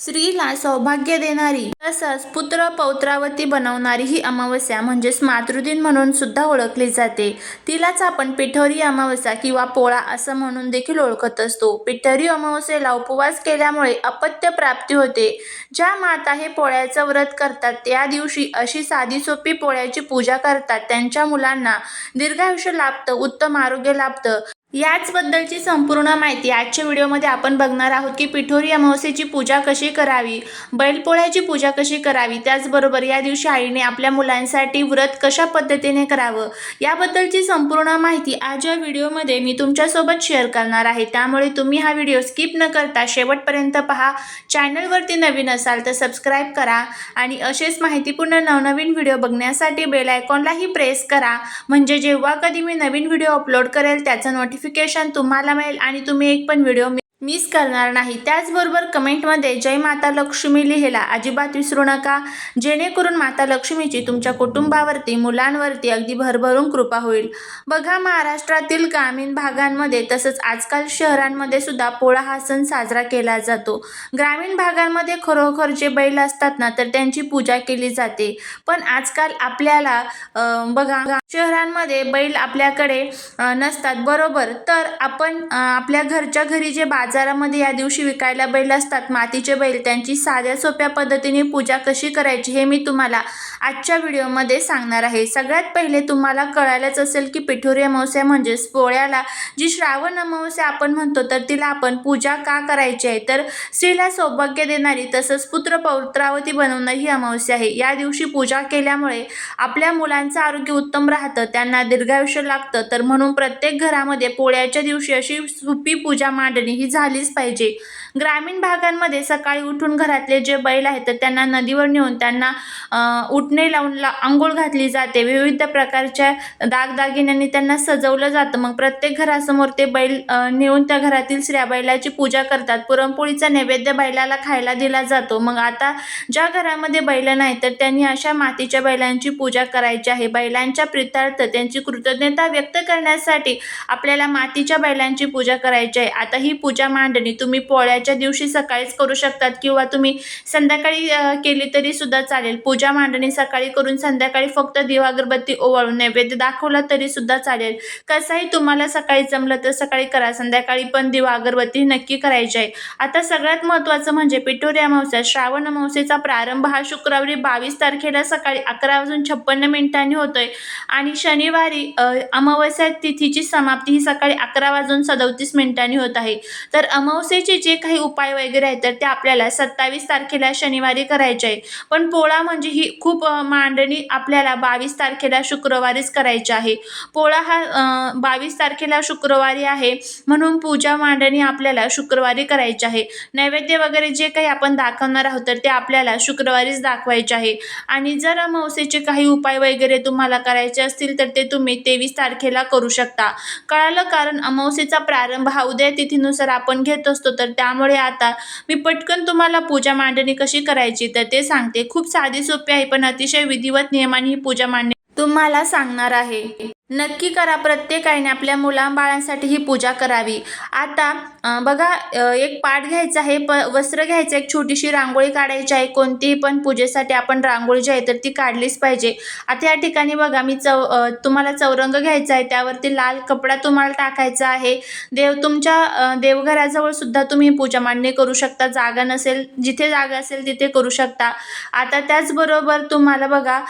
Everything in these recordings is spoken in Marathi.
स्त्रीला सौभाग्य देणारी तसंच पुत्र पौत्रावती बनवणारी ही अमावस्या म्हणजेच मातृदिन म्हणून सुद्धा ओळखली जाते. तिलाच आपण पिठोरी अमावस्या किंवा पोळा असं म्हणून देखील ओळखत असतो. पिठोरी अमावस्येला उपवास केल्यामुळे अपत्य प्राप्ती होते. ज्या माता हे पोळ्याचं व्रत करतात त्या दिवशी अशी साधी सोपी पोळ्याची पूजा करतात. त्यांच्या मुलांना दीर्घायुष्य लाभतं उत्तम आरोग्य लाभतं. याचबद्दलची संपूर्ण माहिती आजच्या व्हिडिओमध्ये आपण बघणार आहोत की पिठोरी अमावस्येची पूजा कशी करावी बैलपोळ्याची पूजा कशी करावी त्याचबरोबर या दिवशी आईने आपल्या मुलांसाठी व्रत कशा पद्धतीने करावं याबद्दलची संपूर्ण माहिती आज या व्हिडिओमध्ये मी तुमच्यासोबत शेअर करणार आहे. त्यामुळे तुम्ही हा व्हिडिओ स्किप न करता शेवटपर्यंत पहा. चॅनलवरती नवीन असाल तर सबस्क्राईब करा आणि असेच माहितीपूर्ण नवनवीन व्हिडिओ बघण्यासाठी बेल आयकॉनलाही प्रेस करा. म्हणजे जेव्हा कधी मी नवीन व्हिडिओ अपलोड करेल त्याचं नोटिफिकेशन तुम्हाला मिळेल आणि तुम्ही एक पण व्हिडिओ मिस करणार नाही. त्याचबरोबर कमेंटमध्ये जय माता लक्ष्मी लिहायला अजिबात विसरू नका. जेणेकरून माता लक्ष्मीची तुमच्या कुटुंबावरती मुलांवरती अगदी भरभरून कृपा होईल. बघा महाराष्ट्रातील ग्रामीण भागांमध्ये तसंच आजकाल शहरांमध्ये सुद्धा पोळा हा सण साजरा केला जातो. ग्रामीण भागांमध्ये खरोखर जे बैल असतात ना तर त्यांची पूजा केली जाते. पण आजकाल आपल्याला बघा शहरांमध्ये बैल आपल्याकडे नसतात. बरोबर. तर आपण आपल्या घरच्या घरी जे बाजारामध्ये या दिवशी विकायला बैल असतात. मातीचे बैल त्यांची साध्या सोप्या पद्धतीने पूजा कशी करायची हे मी तुम्हाला आजच्या व्हिडिओमध्ये सांगणार आहे. सगळ्यात पहिले तुम्हाला कळायलाच असेल की पिठोरी अमावस्या म्हणजेच पोळ्याला जी श्रावण अमावस्या आपण म्हणतो तर तिला आपण पूजा का करायची आहे? तर स्त्रीला सौभाग्य देणारी तसंच पुत्र पौत्रावती बनवणं ही अमावस्या आहे. या दिवशी पूजा केल्यामुळे आपल्या मुलांचं आरोग्य उत्तम राहतं त्यांना दीर्घायुष्य लागतं. तर म्हणून प्रत्येक घरामध्ये पोळ्याच्या दिवशी अशी सोपी पूजा मांडणी ही झालीच पाहिजे ग्रामीण भागांमध्ये सकाळी उठून घरातले जे बैल आहेत तर त्यांना नदीवर नेऊन त्यांना उठणे उटणे लावून ला आंघोळ घातली जाते. विविध प्रकारच्या दागदागिन्यांनी त्यांना सजवलं जातं. मग प्रत्येक घरासमोर ते बैल नेऊन त्या घरातील स्त्रिया बैलाची पूजा करतात. पुरणपोळीचा नैवेद्य बैलाला खायला दिला जातो. मग आता ज्या घरामध्ये बैल नाही तर त्यांनी अशा मातीच्या बैलांची पूजा करायची आहे. बैलांच्या प्रितार्थ त्यांची कृतज्ञता व्यक्त करण्यासाठी आपल्याला मातीच्या बैलांची पूजा करायची आहे. आता ही पूजा मांडणी तुम्ही पोळ्या पोळ्याच्या दिवशी सकाळीच करू शकतात किंवा तुम्ही संध्याकाळी केली तरी सुद्धा चालेल. पूजा मांडणी सकाळी करून संध्याकाळी फक्त दिवा अगरबत्ती ओवाळून नैवेद्य दाखवला तरी सुद्धा चालेल. कसंही तुम्हाला सकाळी जमलं तर सकाळी करा. संध्याकाळी पण दिवा अगरबत्ती नक्की करायची. आहे आता सगळ्यात महत्त्वाचं म्हणजे पिठोरी अमावस्या. श्रावण अमावस्येचा प्रारंभ हा शुक्रवारी बावीस तारखेला सकाळी अकरा वाजून छप्पन्न मिनिटांनी होतोय. आणि शनिवारी अमावस्या तिथीची समाप्ती ही सकाळी अकरा वाजून सदोतीस मिनिटांनी होत आहे. तर अमावस्येचे जे काही उपाय वगैरे आहेत तर ते आपल्याला सत्तावीस तारखेला शनिवारी करायचे आहे. पण पोळा म्हणजे ही खूप मांडणी आपल्याला बावीस तारखेला शुक्रवारीच करायची आहे. पोळा हा बावीस तारखेला शुक्रवारी आहे म्हणून पूजा मांडणी आपल्याला शुक्रवारी करायची आहे. नैवेद्य वगैरे जे काही आपण दाखवणार आहोत तर ते आपल्याला शुक्रवारीच दाखवायचे आहे. आणि जर अमावस्येचे काही उपाय वगैरे तुम्हाला करायचे असतील तर ते तुम्ही तेवीस तारखेला करू शकता. कळालं? कारण अमावस्येचा प्रारंभ हा उदय तिथीनुसार आपण घेत असतो तर त्या त्यामुळे आता मी पटकन तुम्हाला पूजा मांडणी कशी करायची तर ते सांगते. खूप साधी सोपी आहे पण अतिशय विधिवत नियमाने ही पूजा मांडणी तुम्हाला सांगणार आहे. नक्की करा प्रत्येकाने आपल्या मुलांबाळांसाठी ही पूजा करावी. आता बघा एक पाठ घ्यायचा आहे प वस्त्र घ्यायचं एक छोटीशी रांगोळी काढायची आहे. कोणतीही पण पूजेसाठी आपण रांगोळी जी आहे तर ती काढलीच पाहिजे. आता या ठिकाणी बघा मी चौ तुम्हाला चौरंग घ्यायचा आहे. त्यावरती लाल कपडा तुम्हाला टाकायचा आहे. देव तुमच्या देवघराजवळसुद्धा देवघराजवळ सुद्धा तुम्ही पूजा मांडणी करू शकता. जागा नसेल जिथे जागा असेल तिथे करू शकता. आता त्याचबरोबर तुम्हाला बघा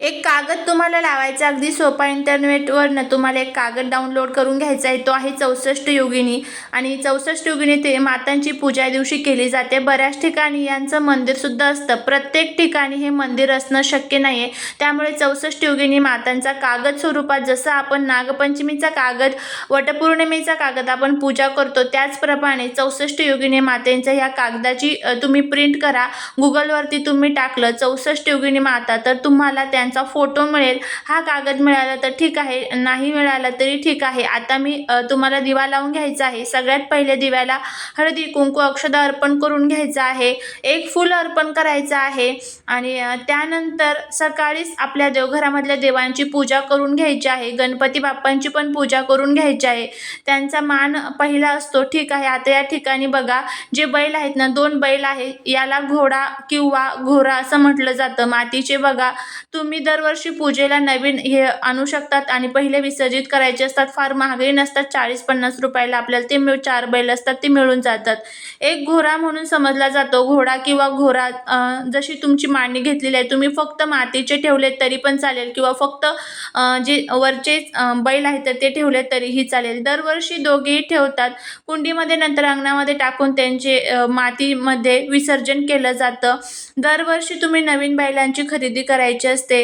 एक कागद तुम्हाला लावायचा अगदी सोपा इंटरनेटवरनं तुम्हाला एक कागद डाउनलोड करून घ्यायचा आहे. तो आहे चौसष्ट योगिनी आणि चौसष्ट योगिनी ते मातांची पूजा दिवशी केली जाते. बऱ्याच ठिकाणी यांचं मंदिरसुद्धा असतं. प्रत्येक ठिकाणी हे मंदिर असणं शक्य नाही आहे त्यामुळे चौसष्ट योगिनी मातांचा कागद स्वरूपात जसं आपण नागपंचमीचा कागद वटपौर्णिमेचा कागद आपण पूजा करतो त्याचप्रमाणे चौसष्ट योगिनी मातेंच्या ह्या कागदाची तुम्ही प्रिंट करा. गुगलवरती तुम्ही टाकलं चौसष्ट योगिनी माता तर तुम्हाला त्या त्यांचा फोटो मिळेल. हा कागद मिळाला तर ठीक आहे. नाही मिळाला तरी ठीक आहे. आता मी तुम्हाला दिवा लावून घ्यायचा आहे. सगळ्यात पहिले दिव्याला हळदी कुंकू अक्षदा अर्पण करून घ्यायचं आहे. एक फूल अर्पण करायचं आहे. आणि त्यानंतर सकाळीच आपल्या देवघरामधल्या देवांची पूजा करून घ्यायची आहे. गणपती बाप्पांची पण पूजा करून घ्यायची आहे. त्यांचा मान पहिला असतो. ठीक आहे. आता या ठिकाणी बघा जे बैल आहेत ना दोन बैल आहे. याला घोडा किंवा घोरा असं म्हटलं जातं. मातीचे बघा. तुम्ही दरवर्षी पूजेला नवीन हे आणू शकतात आणि पहिले विसर्जित करायचे असतात. फार महागही नसतात. चाळीस पन्नास रुपयाला आपल्याला ते मिळ चार बैल असतात ते मिळून जातात. एक घोरा म्हणून समजला जातो. घोडा किंवा घोरा जशी तुमची मांडणी घेतलेली आहे तुम्ही फक्त मातीचे ठेवले तरी पण चालेल किंवा फक्त जे वरचे बैल आहेत तर ते ठेवले तरीही चालेल. दरवर्षी दोघेही ठेवतात. कुंडीमध्ये नंतर अंगणामध्ये टाकून त्यांचे मातीमध्ये विसर्जन केलं जातं. दरवर्षी तुम्ही नवीन बैलांची खरेदी करायची असते.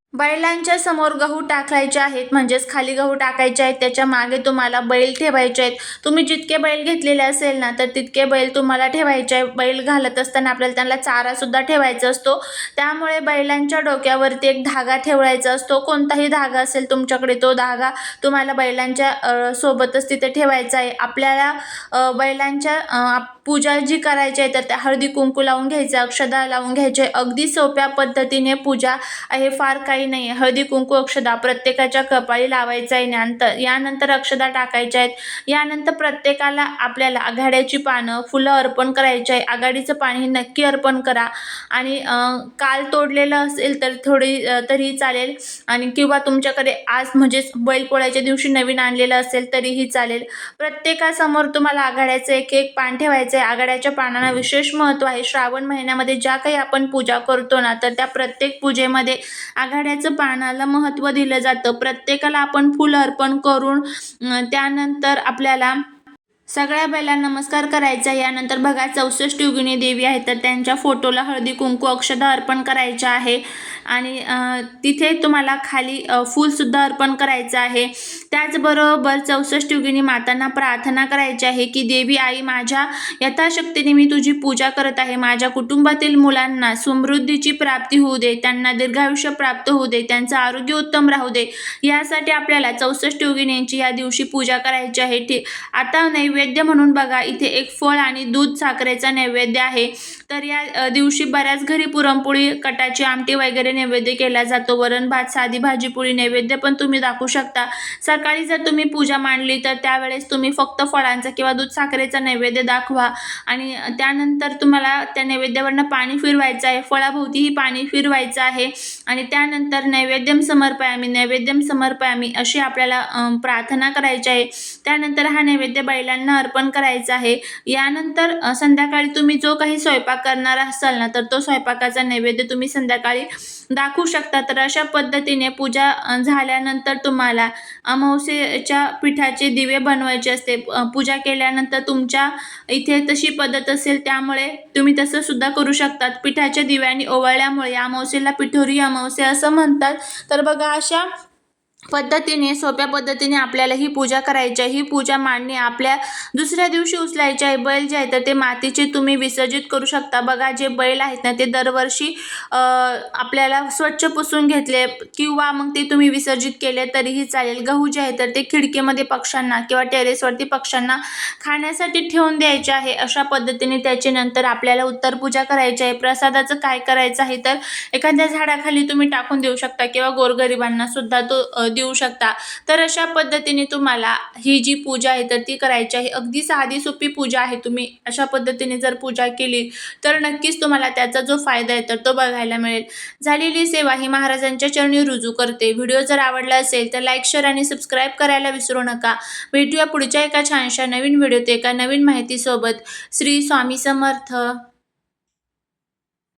बैलांच्या समोर गहू टाकायचे आहेत म्हणजेच खाली गहू टाकायचे आहेत त्याच्यामागे तुम्हाला बैल ठेवायचे आहेत. तुम्ही जितके बैल घेतलेले असेल ना तर तितके बैल तुम्हाला ठेवायचे आहे बैल घालत असताना आपल्याला त्यांना चारासुद्धा ठेवायचा असतो. त्यामुळे बैलांच्या डोक्यावरती एक धागा ठेवायचा असतो. कोणताही धागा असेल तुमच्याकडे तो धागा तुम्हाला बैलांच्या सोबतच तिथे ठेवायचा आहे. आपल्याला बैलांच्या आप- पूजा जी करायची आहे तर त्या हळदी कुंकू लावून घ्यायचं अक्षदा लावून घ्यायचे. अगदी सोप्या पद्धतीने पूजा आहे. फार काही नाही आहे हळदी कुंकू अक्षदा प्रत्येकाच्या कपाळी लावायचं आहे नंतर यानंतर अक्षदा टाकायच्या आहेत. यानंतर प्रत्येकाला आपल्याला आघाड्याची पानं फुलं अर्पण करायची आहे. आघाडीचं पाणी हे नक्की अर्पण करा. आणि काल तोडलेलं असेल तर थोडी तरीही चालेल. आणि किंवा तुमच्याकडे आज म्हणजेच बैलपोळ्याच्या दिवशी नवीन आणलेलं असेल तरीही चालेल. प्रत्येकासमोर तुम्हाला आघाड्याचं एक एक पान ठेवायचं आहे. आघाड्याच्या पानांना विशेष महत्त्व आहे. श्रावण महिन्यामध्ये ज्या काही आपण पूजा करतो ना तर त्या प्रत्येक पूजेमध्ये आघाड्याचं पानाला महत्त्व दिलं जातं. प्रत्येकाला आपण फुल अर्पण करून त्यानंतर आपल्याला सगळ्या बैला नमस्कार करायचा. यानंतर बघा चौसष्ट युगिनी देवी आहेत तर त्यांच्या फोटोला हळदी कुंकू अक्षदा अर्पण करायचं आहे. आणि तिथे तुम्हाला खाली फूलसुद्धा अर्पण करायचं आहे. त्याचबरोबर चौसष्ट युगिनी मातांना प्रार्थना करायची आहे की देवी आई माझ्या यथाशक्तीने मी तुझी पूजा करत आहे. माझ्या कुटुंबातील मुलांना समृद्धीची प्राप्ती होऊ दे. त्यांना दीर्घायुष्य प्राप्त होऊ दे. त्यांचं आरोग्य उत्तम राहू दे. यासाठी आपल्याला चौसष्ट योगिनींची या दिवशी पूजा करायची आहे. ठीक आता नैवेद्य म्हणून बघा. इथे एक फळ आणि दूध साखरेचा नैवेद्य आहे. तर या दिवशी बऱ्याच घरी पुरणपोळी कटाची आमटी वगैरे नैवेद्य केला जातो. वरण भात साधी भाजीपोळी नैवेद्य पण तुम्ही दाखवू शकता. सकाळी जर तुम्ही पूजा मांडली तर त्यावेळेस तुम्ही फक्त फळांचा किंवा दूध साखरेचा नैवेद्य दाखवा. आणि त्यानंतर तुम्हाला त्या नैवेद्यावरनं पाणी फिरवायचं आहे. फळाभोवतीही पाणी फिरवायचं आहे. आणि त्यानंतर नैवेद्यम समर्पयामी नैवेद्यम समर्पयामी अशी आपल्याला प्रार्थना करायची आहे. त्यानंतर हा नैवेद्य बैलांना अर्पण करायचा आहे. यानंतर संध्याकाळी तुम्ही जो काही स्वयंपाक करणार असाल ना तर तो स्वयंपाकाचा नैवेद्य तुम्ही संध्याकाळी दाखवू शकता. तर अशा पद्धतीने पूजा झाल्यानंतर तुम्हाला अमावस्येच्या पिठाचे दिवे बनवायचे असते. पूजा केल्यानंतर तुमच्या इथे तशी पद्धत असेल त्यामुळे तुम्ही तसं सुद्धा करू शकतात. पिठाच्या दिव्यांनी ओवाळल्यामुळे अमावस्येला पिठोरी अमावस्या असं म्हणतात. तर बघा अशा पद्धतीने सोप्या पद्धतीने आपल्याला ही पूजा करायची आहे. ही पूजा मांडणी आपल्या दुसऱ्या दिवशी उचलायची आहे. बैल जे आहे तर ते मातीचे तुम्ही विसर्जित करू शकता. बघा जे बैल आहेत ना ते दरवर्षी आपल्याला स्वच्छ पुसून घेतले किंवा मग ते तुम्ही विसर्जित केले तरीही चालेल. गहू जे आहे तर ते खिडकीमध्ये पक्ष्यांना किंवा टेरेसवरती पक्ष्यांना खाण्यासाठी ठेवून द्यायचे आहे. अशा पद्धतीने त्याचे नंतर आपल्याला उत्तर पूजा करायची आहे. प्रसादाचं काय करायचं आहे तर एखाद्या झाडाखाली तुम्ही टाकून देऊ शकता किंवा गोरगरिबांना सुद्धा तो देऊ शकता. तर अशा पद्धतीने तुम्हाला ही जी पूजा आहे तर ती करायची आहे. अगदी साधी सोपी पूजा आहे तुम्ही अशा पद्धतीने जर पूजा केली तर नक्कीच तुम्हाला त्याचा जो फायदा आहे तर तो बघायला मिळेल. झालेली सेवा ही महाराजांच्या चरणी रुजू करते. व्हिडिओ जर आवडला असेल तर लाईक शेअर आणि सबस्क्राईब करायला विसरू नका. भेटूया पुढच्या एका छानशा नवीन व्हिडिओत एका नवीन माहितीसोबत. श्री स्वामी समर्थ.